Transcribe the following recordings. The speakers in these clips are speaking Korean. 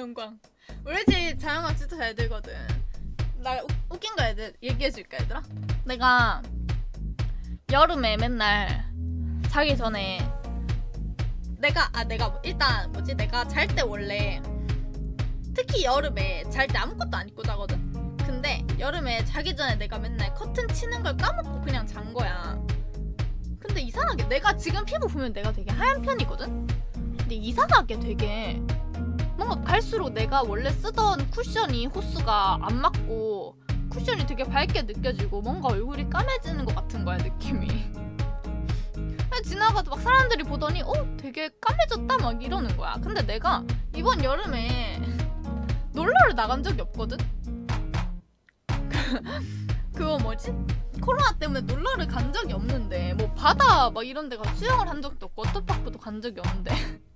자연광. 우리 집 자연광 진짜 잘 들거든. 나 우- 웃긴 거 애들 얘기해 줄까 얘들아? 내가 여름에 맨날 자기 전에 내가 아 내가 뭐- 일단 뭐지 내가 잘 때 원래 특히 여름에 잘 때 아무것도 안 입고 자거든. 근데 여름에 자기 전에 내가 맨날 커튼 치는 걸 까먹고 그냥 잔 거야. 근데 이상하게 내가 지금 피부 보면 내가 되게 하얀 편이거든. 근데 이상하게 되게 뭔가 갈수록 내가 원래 쓰던 쿠션이 호수가 안 맞고 쿠션이 되게 밝게 느껴지고 뭔가 얼굴이 까매지는 것 같은 거야 느낌이. 지나가도 막 사람들이 보더니 어 되게 까매졌다 막 이러는 거야. 근데 내가 이번 여름에 놀러를 나간 적이 없거든. 그거 뭐지? 코로나 때문에 놀러를 간 적이 없는데 뭐 바다 막 이런 데 가서 수영을 한 적도 없고 워터파크도 간 적이 없는데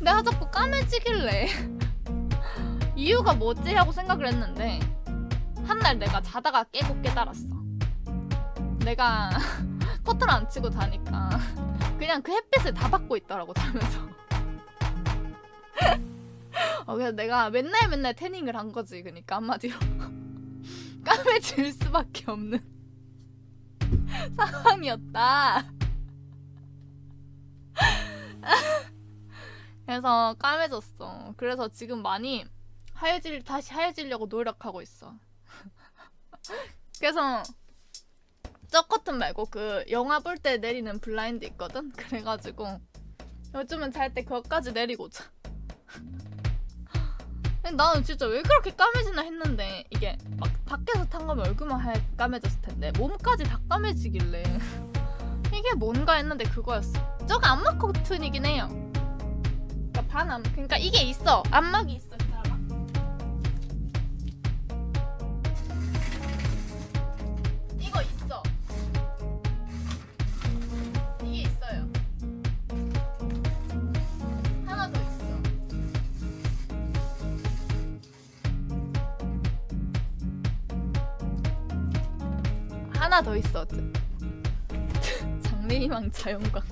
내가 자꾸 까매지길래. 이유가 뭐지? 하고 생각을 했는데 한 날 내가 자다가 깨고 깨달았어. 내가 커튼 안 치고 자니까 그냥 그 햇빛을 다 받고 있더라고 자면서. 어, 그래서 내가 맨날 맨날 태닝을 한 거지 그러니까 한마디로. 까매질 수밖에 없는 상황이었다. 그래서 까매졌어. 그래서 지금 많이 하얘질 다시 하얘지려고 노력하고 있어. 그래서 저 커튼 말고 그 영화 볼 때 내리는 블라인드 있거든. 그래가지고 요즘은 잘 때 그것까지 내리고 자. 나는 진짜 왜 그렇게 까매지나 했는데 이게 막 밖에서 탄 거면 얼굴만 하얘 까매졌을 텐데 몸까지 다 까매지길래 이게 뭔가 했는데 그거였어. 저거 안막 커튼이긴 해요. 반암. 그러니까 이게 있어. 안막이 있어. 하나 더 있어. 장래희망 자연광.